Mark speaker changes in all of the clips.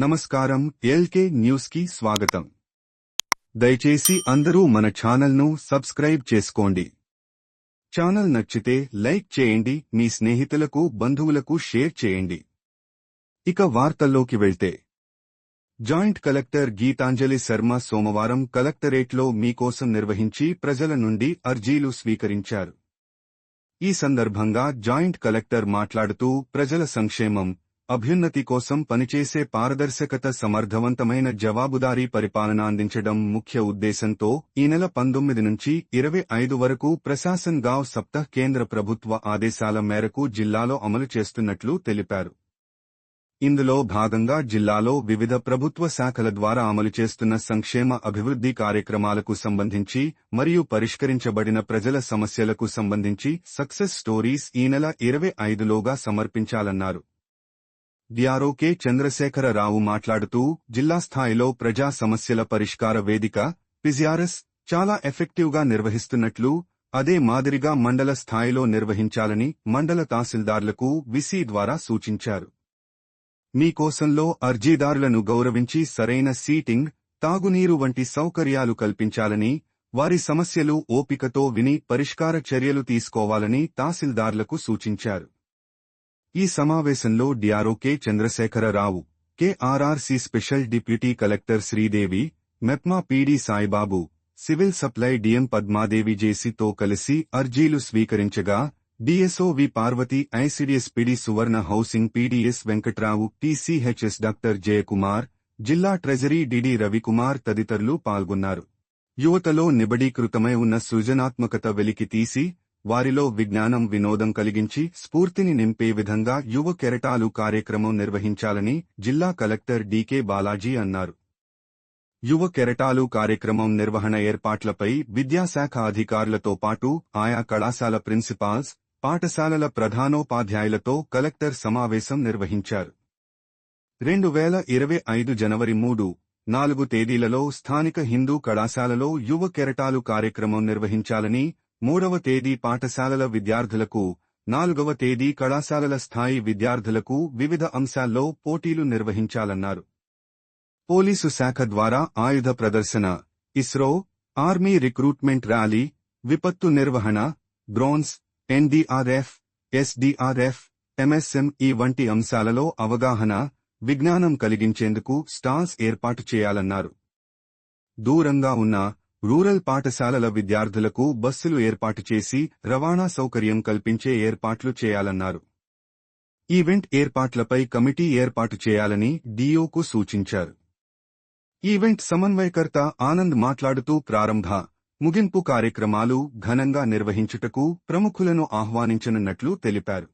Speaker 1: నమస్కారం ఎల్కే న్యూస్కి స్వాగతం. దయచేసి అందరూ మన ఛానల్ను సబ్స్క్రైబ్ చేసుకోండి. ఛానల్ నచ్చితే లైక్ చేయండి మీ స్నేహితులకు బంధువులకు షేర్ చేయండి. ఇక వార్తల్లోకి వెళ్తే. జాయింట్ కలెక్టర్ గీతాంజలి శర్మ సోమవారం కలెక్టరేట్లో మీకోసం నిర్వహించి ప్రజల నుండి అర్జీలు స్వీకరించారు. ఈ సందర్భంగా జాయింట్ కలెక్టర్ మాట్లాడుతూ ప్రజల సంక్షేమం అభ్యున్నతి కోసం పనిచేసే పారదర్శకత సమర్థవంతమైన జవాబుదారీ పరిపాలన అందించడం ముఖ్య ఉద్దేశంతో ఈ నెల పంతొమ్మిది నుంచి ఇరవై ఐదు వరకు ప్రశాసన్ గావ్ సప్తాహ్ కేంద్ర ప్రభుత్వ ఆదేశాల మేరకు జిల్లాలో అమలు చేస్తున్నట్లు తెలిపారు. ఇందులో భాగంగా జిల్లాలో వివిధ ప్రభుత్వ శాఖల ద్వారా అమలు చేస్తున్న సంక్షేమ అభివృద్ధి కార్యక్రమాలకు సంబంధించి మరియు పరిష్కరించబడిన ప్రజల సమస్యలకు సంబంధించి సక్సెస్ స్టోరీస్ ఈ నెల ఇరవై ఐదులోగా సమర్పించాలన్నారు. డిఆర్ఓ కె చంద్రశేఖరరావు మాట్లాడుతూ జిల్లా స్థాయిలో ప్రజా సమస్యల పరిష్కార వేదిక పిజిఆర్ఎస్ చాలా ఎఫెక్టివ్గా నిర్వహిస్తున్నట్లు అదే మాదిరిగా మండల స్థాయిలో నిర్వహించాలని మండల తహసీల్దార్లకు విసి ద్వారా సూచించారు. మీకోసంలో అర్జీదారులను గౌరవించి సరైన సీటింగ్ తాగునీరు వంటి సౌకర్యాలు కల్పించాలని వారి సమస్యలు ఓపికతో విని పరిష్కార చర్యలు తీసుకోవాలని తహసీల్దార్లకు సూచించారు. ఈ సమావేశంలో DRO K. Chandrasekhara Rao KRRC special deputy collector Sridevi MEPMA PD Saibabu civil supply DM Padmadevi జేసీతో కలిసి అర్జీలు స్వీకరించగా DSO V Parvathi ICDS PD Suvarna housing PDS Venkatrao TCHS doctor Jayakumar జిల్లా ట్రెజరీ డిడి రవికుమార్ తదితరులు పాల్గొన్నారు. యువతలో నిబడీకృతమై ఉన్న సృజనాత్మకత వెలికి తీసి వారిలో విజ్ఞానం వినోదం కలిగించి స్ఫూర్తిని నింపే విధంగా యువ కెరటాలు కార్యక్రమం నిర్వహించాలని జిల్లా కలెక్టర్ డీకే బాలాజీ అన్నారు. యువ కెరటాలు కార్యక్రమం నిర్వహణ ఏర్పాట్లపై విద్యాశాఖ అధికారులతో పాటు ఆయా కళాశాల ప్రిన్సిపాల్స్ పాఠశాలల ప్రధానోపాధ్యాయులతో కలెక్టర్ సమావేశం నిర్వహించారు. రెండు వేల ఇరవై ఐదు జనవరి మూడు నాలుగు తేదీలలో స్థానిక హిందూ కళాశాలలో యువ కెరటాలు కార్యక్రమం నిర్వహించాలని మూడవ తేదీ పాఠశాలల విద్యార్థులకు నాలుగవ తేదీ కళాశాలల స్థాయి విద్యార్థులకు వివిధ అంశాల్లో పోటీలు నిర్వహించాలన్నారు. పోలీసు శాఖ ద్వారా ఆయుధ ప్రదర్శన ఇస్రో ఆర్మీ రిక్రూట్మెంట్ ర్యాలీ విపత్తు నిర్వహణ డ్రోన్స్ ఎన్డీఆర్ఎఫ్ ఎస్డీఆర్ఎఫ్ ఎంఎస్ఎంఈ వంటి అంశాలలో అవగాహన విజ్ఞానం కలిగించేందుకు స్టాల్స్ ఏర్పాటు చేయాలన్నారు. దూరంగా ఉన్న రూరల్ పాఠశాలల విద్యార్థులకు బస్సులు ఏర్పాటు చేసి రవాణా సౌకర్యం కల్పించే ఏర్పాట్లు చేయాలన్నారు. ఈవెంట్ ఏర్పాట్లపై కమిటీ ఏర్పాటు చేయాలని డీఓకు సూచించారు. ఈవెంట్ సమన్వయకర్త ఆనంద్ మాట్లాడుతూ ప్రారంభ ముగింపు కార్యక్రమాలు ఘనంగా నిర్వహించుటకు ప్రముఖులను ఆహ్వానించనున్నట్లు తెలిపారు.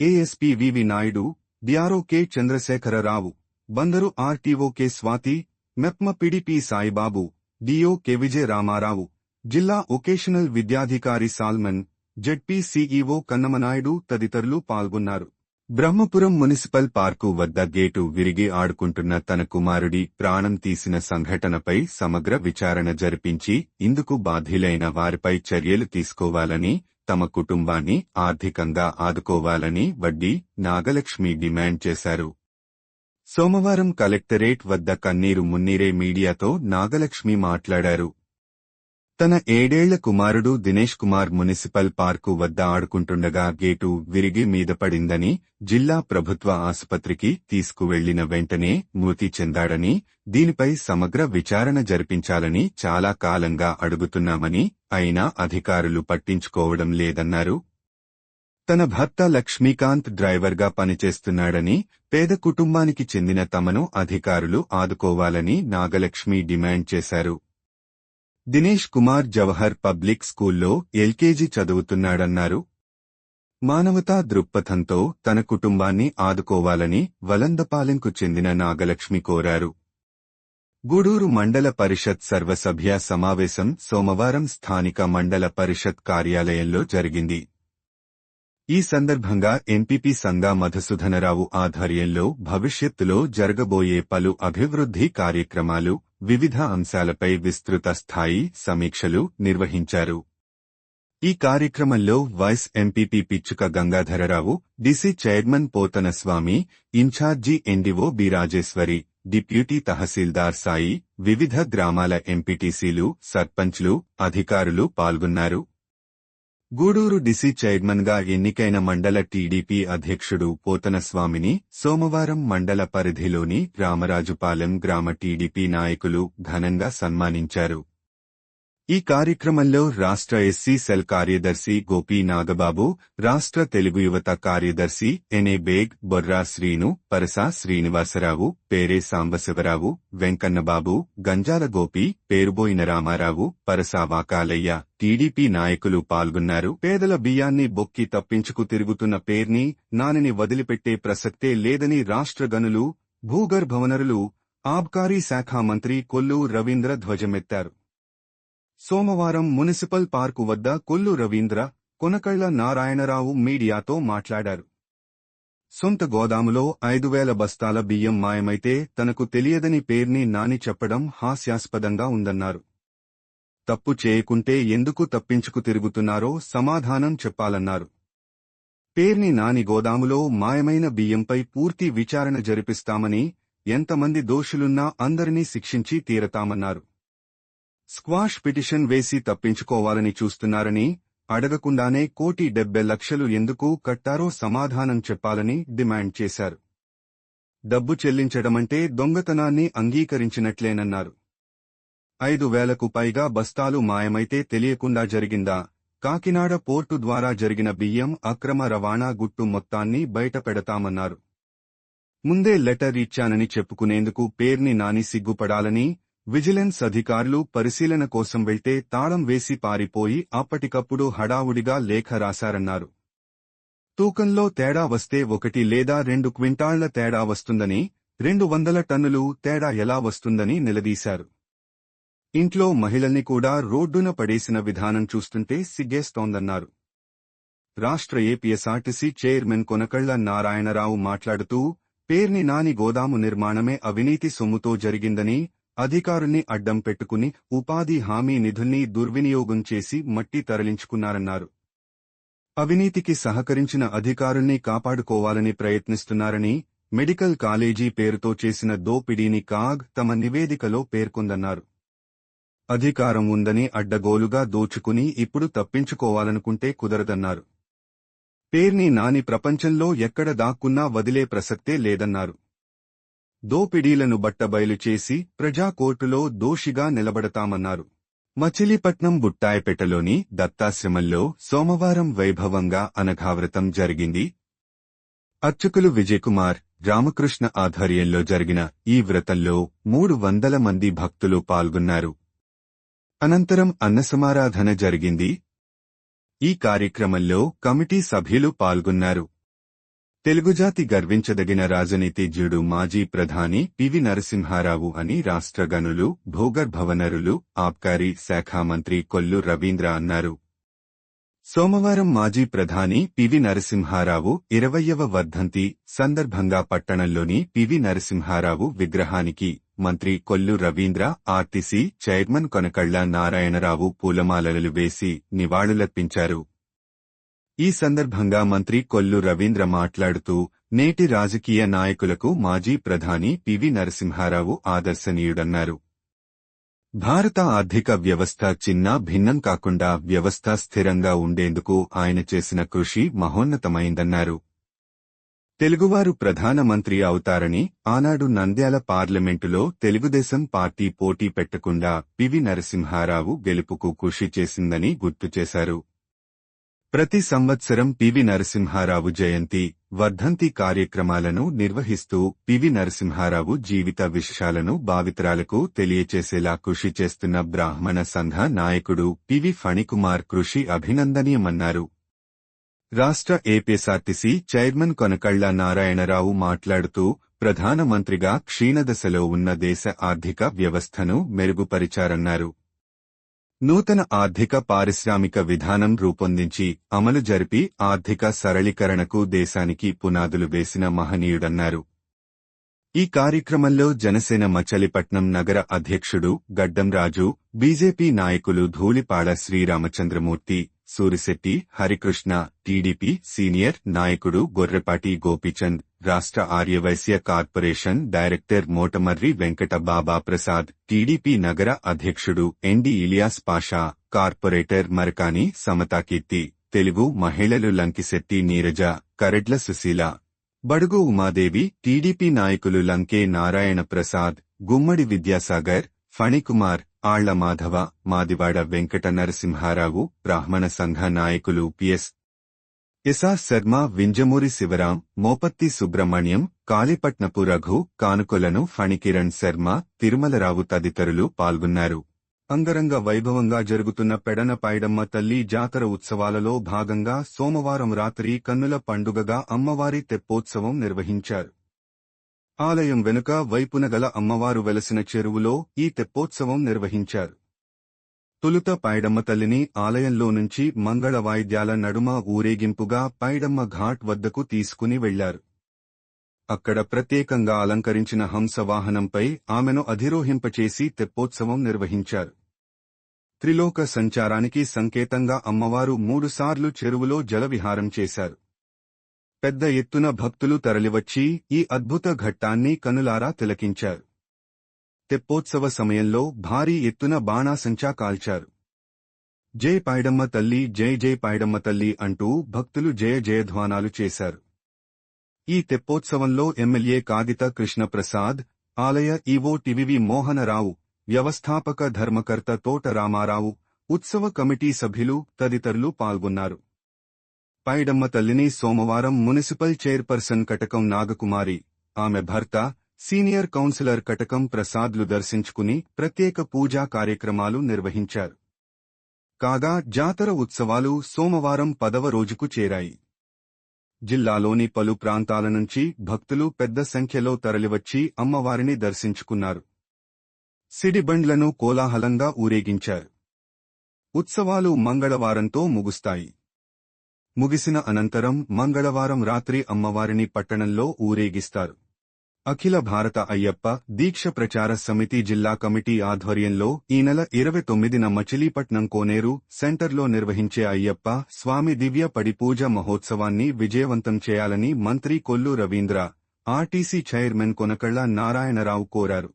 Speaker 1: ASP VV Naidu DRO K Chandrasekhara Rao Bandar RTO K Swathi MEPMA PDP Saibabu DO KVJ Ramarao జిల్లా ఒకేషనల్ విద్యాధికారి సాల్మన్ జెడ్పీ సీఈఓ కన్నమనాయుడు తదితరులు పాల్గొన్నారు. బ్రహ్మపురం మున్సిపల్ పార్కు వద్ద గేటు విరిగి ఆడుకుంటున్న తన కుమారుడి ప్రాణం తీసిన సంఘటనపై సమగ్ర విచారణ జరిపించి ఇందుకు బాధ్యులైన వారిపై చర్యలు తీసుకోవాలని తమ కుటుంబాన్ని ఆర్థికంగా ఆదుకోవాలని వడ్డీ నాగలక్ష్మి డిమాండ్ చేశారు. సోమవారం కలెక్టరేట్ వద్ద కన్నీరు మున్నీరే మీడియాతో నాగలక్ష్మి మాట్లాడారు. తన ఏడేళ్ళ కుమారుడు దినేష్ కుమార్ మున్సిపల్ పార్కు వద్ద ఆడుకుంటుండగా గేటు విరిగి మీద పడిందని జిల్లా ప్రభుత్వ ఆసుపత్రికి తీసుకువెళ్ళిన వెంటనే మృతి చెందాడని దీనిపై సమగ్ర విచారణ జరిపించాలని చాలా కాలంగా అడుగుతున్నామని అయినా అధికారులు పట్టించుకోవడం లేదన్నారు. తన భర్త లక్ష్మీకాంత్ డ్రైవర్గా పనిచేస్తున్నాడని పేద కుటుంబానికి చెందిన తమను అధికారులు ఆదుకోవాలని నాగలక్ష్మి డిమాండ్ చేశారు. దినేష్ కుమార్ జవహర్ పబ్లిక్ స్కూల్లో ఎల్కేజీ చదువుతున్నాడన్నారు. మానవతా దృక్పథంతో తన కుటుంబాన్ని ఆదుకోవాలని వలందపాలెంకు చెందిన నాగలక్ష్మి కోరారు. గూడూరు మండల పరిషత్ సర్వసభ్య సమావేశం సోమవారం స్థానిక మండల పరిషత్ కార్యాలయంలో జరిగింది. ఈ సందర్భంగా ఎంపీపీ సంగా మధుసూధనరావు ఆధ్వర్యంలో భవిష్యత్తులో జరగబోయే పలు అభివృద్ధి కార్యక్రమాలు వివిధ అంశాలపై విస్తృత స్థాయి సమీక్షలు నిర్వహించారు. ఈ కార్యక్రమంలో vice MPP Pichuka Gangadhara Rao DC chairman Pothana Swamy incharge NDO B Rajeswari deputy తహసీల్దార్ సాయి వివిధ గ్రామాల ఎంపీటీసీలు సర్పంచ్లు అధికారులు పాల్గొన్నారు. గూడూరు డిసి చైర్మన్గా ఎన్నికైన మండల టీడీపీ అధ్యక్షుడు పోతనస్వామిని సోమవారం మండల పరిధిలోని రామరాజుపాలెం గ్రామ టీడీపీ నాయకులు ఘనంగా సన్మానించారు. ఈ కార్యక్రమంలో రాష్ట్ర ఎస్సీ సెల్ కార్యదర్శి గోపీ నాగబాబు రాష్ట్ర తెలుగు యువత కార్యదర్శి ఎనే బేగ్ బొర్రా శ్రీను పరసా శ్రీనివాసరావు పేరే సాంబశివరావు వెంకన్నబాబు గంజాల గోపి పేరుబోయిన రామారావు పరసా వాకాలయ్య టీడీపీ నాయకులు పాల్గొన్నారు. పేదల బియ్యాన్ని బొక్కి తప్పించుకు తిరుగుతున్న పేర్ని నానిని వదిలిపెట్టే ప్రసక్తే లేదని రాష్ట్ర గనులు భూగర్భవనరులు ఆబ్కారీ శాఖ మంత్రి కొల్లు రవీంద్ర ధ్వజమెత్తారు. సోమవారం మున్సిపల్ పార్కు వద్ద కొల్లు రవీంద్ర కొనకళ్ళ నారాయణరావు మీడియాతో మాట్లాడారు. సొంత గోదాములో ఐదు వేల బస్తాల బియ్యం మాయమైతే తనకు తెలియదని పేర్ని నాని చెప్పడం హాస్యాస్పదంగా ఉందన్నారు. తప్పు చేయకుంటే ఎందుకు తప్పించుకు తిరుగుతున్నారో సమాధానం చెప్పాలన్నారు. పేర్ని నాని గోదాములో మాయమైన బియ్యంపై పూర్తి విచారణ జరిపిస్తామని ఎంతమంది దోషులున్నా అందరినీ శిక్షించి తీరతామన్నారు. స్క్వాష్ పిటిషన్ వేసి తప్పించుకోవాలని చూస్తున్నారని అడగకుండానే కోటి డెబ్బై లక్షలు ఎందుకు కట్టారో సమాధానం చెప్పాలని డిమాండ్ చేశారు. డబ్బు చెల్లించడమంటే దొంగతనాన్ని అంగీకరించినట్లేనన్నారు. ఐదు వేలకు పైగా బస్తాలు మాయమైతే తెలియకుండా జరిగిందా? కాకినాడ పోర్టు ద్వారా జరిగిన బియ్యం అక్రమ రవాణా గుట్టు మొత్తాన్ని బయటపెడతామన్నారు ముందే లెటర్ ఇచ్చానని చెప్పుకునేందుకు పేర్ని నాని సిగ్గుపడాలని విజిలెన్స్ అధికారులు పరిశీలన కోసం వెళ్తే తాళం వేసి పారిపోయి అప్పటికప్పుడు హడావుడిగా లేఖ రాశారన్నారు. తూకంలో తేడా వస్తే ఒకటి లేదా రెండు క్వింటాళ్ళ తేడా వస్తుందని రెండు వందల టన్నులు తేడా ఎలా వస్తుందని నిలదీశారు. ఇంట్లో మహిళల్ని కూడా రోడ్డున పడేసిన విధానం చూస్తుంటే సిగ్గేస్తోందన్నారు. రాష్ట్ర ఏపీఎస్ఆర్టీసీ చైర్మన్ కొనకళ్ళ నారాయణరావు మాట్లాడుతూ పేర్ని నాని గోదాము నిర్మాణమే అవినీతి సొమ్ముతో జరిగిందని అధికారుని అడ్డం పెట్టుకుని ఉపాధి హామీ నిధుల్ని దుర్వినియోగం చేసి మట్టి తరలించుకున్నారన్నారు. అవినీతికి సహకరించిన అధికారుల్ని కాపాడుకోవాలని ప్రయత్నిస్తున్నారని మెడికల్ కాలేజీ పేరుతో చేసిన దోపిడీని కాగ్ తమ నివేదికలో పేర్కొందన్నారు. అధికారం ఉందని అడ్డగోలుగా దోచుకుని ఇప్పుడు తప్పించుకోవాలనుకుంటే కుదరదన్నారు. పేర్ని నాని ప్రపంచంలో ఎక్కడ దాక్కున్నా వదిలే ప్రసక్తే లేదన్నారు. దోపిడీలను బట్టబయలు చేసి ప్రజాకోర్టులో దోషిగా నిలబడతామన్నారు. మచిలీపట్నం బుట్టాయపేటలోని దత్తాశ్రమంలో సోమవారం వైభవంగా అనఘావ్రతం జరిగింది. అర్చకులు విజయకుమార్ రామకృష్ణ ఆధ్వర్యంలో జరిగిన ఈ వ్రతంలో మూడు వందల మంది భక్తులు పాల్గొన్నారు. అనంతరం అన్నసమారాధన జరిగింది. ఈ కార్యక్రమంలో కమిటీ సభ్యులు పాల్గొన్నారు. తెలుగుజాతి గర్వించదగిన రాజనీతిజ్యుడు మాజీ ప్రధాని పివి నరసింహారావు అని రాష్ట్ర గనులు భూగర్భవనరులు ఆబ్కారీ శాఖ మంత్రి కొల్లు రవీంద్ర అన్నారు. సోమవారం మాజీ ప్రధాని పివి నరసింహారావు ఇరవయ్యవ వర్ధంతి సందర్భంగా పట్టణంలోని పివి నరసింహారావు విగ్రహానికి మంత్రి కొల్లు రవీంద్ర ఆర్టీసీ చైర్మన్ కొనకళ్ళ నారాయణరావు పూలమాలలు వేసి నివాళులర్పించారు. ఈ సందర్భంగా మంత్రి కొల్లు రవీంద్ర మాట్లాడుతూ నేటి రాజకీయ నాయకులకు మాజీ ప్రధాని పివి నరసింహారావు ఆదర్శనీయుడన్నారు. భారత ఆర్థిక వ్యవస్థ చిన్న భిన్నం కాకుండా వ్యవస్థ స్థిరంగా ఉండేందుకు ఆయన చేసిన కృషి మహోన్నతమైందన్నారు. తెలుగువారు ప్రధానమంత్రి అవుతారని ఆనాడు నంద్యాల పార్లమెంటులో తెలుగుదేశం పార్టీ పోటీ పెట్టకుండా పివి నరసింహారావు గెలుపుకు కృషి చేసిందని గుర్తు చేశారు. ప్రతి సంవత్సరం పివి నరసింహారావు జయంతి వర్ధంతి కార్యక్రమాలను నిర్వహిస్తూ పివి నరసింహారావు జీవిత విశేషాలను భావితరాలకు తెలియచేసేలా కృషి చేస్తున్న బ్రాహ్మణ సంఘ నాయకుడు పివి ఫణికుమార్ కృషి అభినందనీయమన్నారు. రాష్ట్ర ఏపీఎస్ఆర్టీసీ చైర్మన్ కొనకళ్ళ నారాయణరావు మాట్లాడుతూ ప్రధానమంత్రిగా క్షీణదశలో ఉన్న దేశ ఆర్థిక వ్యవస్థను మెరుగుపరిచారన్నారు. నూతన ఆర్థిక పారిశ్రామిక విధానం రూపొందించి అమలు జరిపి ఆర్థిక సరళీకరణకు దేశానికి పునాదులు వేసిన మహనీయుడన్నారు. ఈ కార్యక్రమంలో జనసేన మచలిపట్నం నగర అధ్యక్షుడు గడ్డంరాజు బీజేపీ నాయకులు ధూళిపాడ శ్రీరామచంద్రమూర్తి సూరిశెట్టి హరికృష్ణ టీడీపీ సీనియర్ నాయకుడు గొర్రెపాటి గోపీచంద్ రాష్ట్ర Arya Vysya corporation director Motamarri Venkata Baba Prasad TDP నగర అధ్యక్షుడు ఎండి ఇలియాస్ పాషా కార్పొరేటర్ మరకాని సమతాకీర్తి తెలుగు మహిళలు లంకిశెట్టి నీరజ కరెడ్ల సుశీల బడుగు ఉమాదేవి టీడీపీ నాయకులు లంకే నారాయణ ప్రసాద్ గుమ్మడి విద్యాసాగర్ ఫణికుమార్ ఆళ్ళ మాధవ మాదివాడ వెంకట నరసింహారావు బ్రాహ్మణ సంఘ నాయకులు పిఎస్ ఇసా శర్మ వింజమూరి శివరాం మోపత్తి సుబ్రహ్మణ్యం కాళీపట్నపు రఘు కానుకొలను ఫణికిరణ్ శర్మ తిరుమలరావు తదితరులు పాల్గొన్నారు. అంగరంగ వైభవంగా జరుగుతున్న పెడన పైడమ్మ తల్లి జాతర ఉత్సవాలలో భాగంగా సోమవారం రాత్రి కన్నుల పండుగగా అమ్మవారి తెప్పోత్సవం నిర్వహించారు. ఆలయం వెనుక వైపున గల అమ్మవారు వెలసిన చెరువులో ఈ తెప్పోత్సవం నిర్వహించారు. తొలుత పైడమ్మ తల్లిని ఆలయంలో నుంచి మంగళ వాయిద్యాల నడుమ ఊరేగింపుగా పైడమ్మ ఘాట్ వద్దకు తీసుకుని వెళ్ళారు అక్కడ ప్రత్యేకంగా అలంకరించిన హంస వాహనంపై ఆమెను అధిరోహింపచేసి తెప్పోత్సవం నిర్వహించారు. త్రిలోక సంచారానికి సంకేతంగా అమ్మవారు మూడుసార్లు చెరువులో జలవిహారం చేశారు. పెద్ద ఎత్తున భక్తులు తరలివచ్చి ఈ అద్భుత ఘట్టాన్ని కనులారా తిలకించారు. తెప్పోత్సవ సమయంలో భారీ ఎత్తున బాణాసంచా కాల్చారు. జై పాయడమ్మ తల్లి జై జై పాయడమ్మ తల్లి అంటూ భక్తులు జయ జయధ్వానాలు చేశారు. ఈ తెప్పోత్సవంలో ఎమ్మెల్యే కాగిత కృష్ణప్రసాద్ ఆలయ ఈవో టివివి మోహనరావు వ్యవస్థాపక ధర్మకర్త తోట రామారావు ఉత్సవ కమిటీ సభ్యులు తదితరులు పాల్గొన్నారు. పైడమ్మ తల్లిని సోమవారం మున్సిపల్ చైర్పర్సన్ కటకం నాగకుమారి ఆమె భర్త సీనియర్ కౌన్సిలర్ కటకం ప్రసాద్లు దర్శించుకుని ప్రత్యేక పూజా కార్యక్రమాలు నిర్వహించారు. కాగా జాతర ఉత్సవాలు సోమవారం పదవ రోజుకు చేరాయి. జిల్లాలోని పలు ప్రాంతాల నుంచి భక్తులు పెద్ద సంఖ్యలో తరలివచ్చి అమ్మవారిని దర్శించుకున్నారు. సిడిబండ్లను కోలాహలంగా ఊరేగించారు. ఉత్సవాలు మంగళవారంతో ముగుస్తాయి. ముగిసిన అనంతరం మంగళవారం రాత్రి అమ్మవారిని పట్టణంలో ఊరేగిస్తారు. అఖిల భారత అయ్యప్ప దీక్ష ప్రచార సమితి జిల్లా కమిటీ ఆధ్వర్యంలో ఈ నెల ఇరవై తొమ్మిదిన మచిలీపట్నం కోనేరు సెంటర్లో నిర్వహించే అయ్యప్ప స్వామి దివ్య పడిపూజ మహోత్సవాన్ని విజయవంతం చేయాలని మంత్రి కొల్లు రవీంద్ర ఆర్టీసీ చైర్మన్ కొనకళ్ళ నారాయణరావు కోరారు.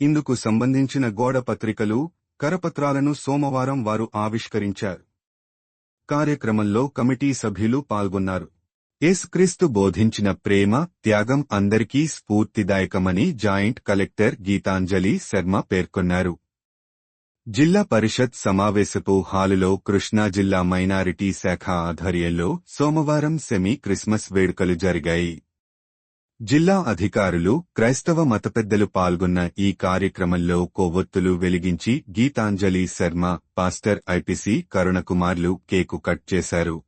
Speaker 1: ఇందుకు సంబంధించిన గోడ పత్రికలు కరపత్రాలను సోమవారం వారు ఆవిష్కరించారు. కార్యక్రమంలో కమిటీ సభ్యులు పాల్గొన్నారు. యేసుక్రీస్తు బోధించిన ప్రేమ త్యాగం అందరికీ స్ఫూర్తిదాయకమని జాయింట్ కలెక్టర్ గీతాంజలి శర్మ పేర్కొన్నారు. జిల్లా పరిషత్ సమావేశపు హాలులో కృష్ణా జిల్లా మైనారిటీ శాఖ ఆధ్వర్యంలో సోమవారం సెమీ క్రిస్మస్ వేడుకలు జరిగాయి. జిల్లా అధికారులు క్రైస్తవ మత పెద్దలు పాల్గొన్న ఈ కార్యక్రమంలో కొవ్వొత్తులు వెలిగించి గీతాంజలి శర్మ పాస్టర్ ఐపిసి కరుణకుమార్లు కేకు కట్ చేశారు.